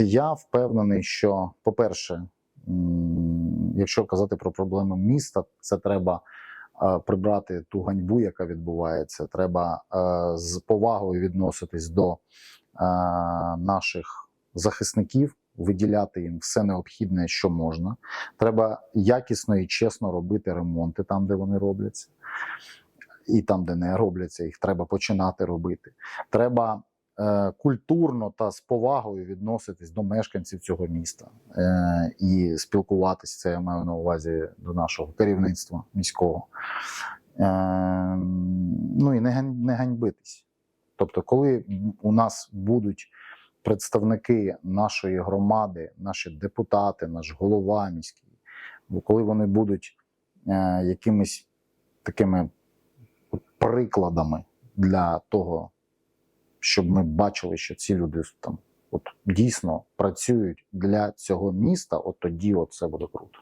Я впевнений, що, по-перше, якщо казати про проблеми міста, це треба прибрати ту ганьбу, яка відбувається. Треба е, з повагою відноситись до е, наших захисників, виділяти їм все необхідне, що можна. Треба якісно і чесно робити ремонти там, де вони робляться, і там, де не робляться, їх треба починати робити. Треба культурно та з повагою відноситись до мешканців цього міста е, і спілкуватися. Це я маю на увазі до нашого керівництва міського. Е, ну і не, гань- не ганьбитись. Тобто, коли у нас будуть представники нашої громади, наші депутати, наш голова міський, коли вони будуть е, якимись такими прикладами для того, щоб ми бачили, що ці люди там от дійсно працюють для цього міста, от тоді от це буде круто.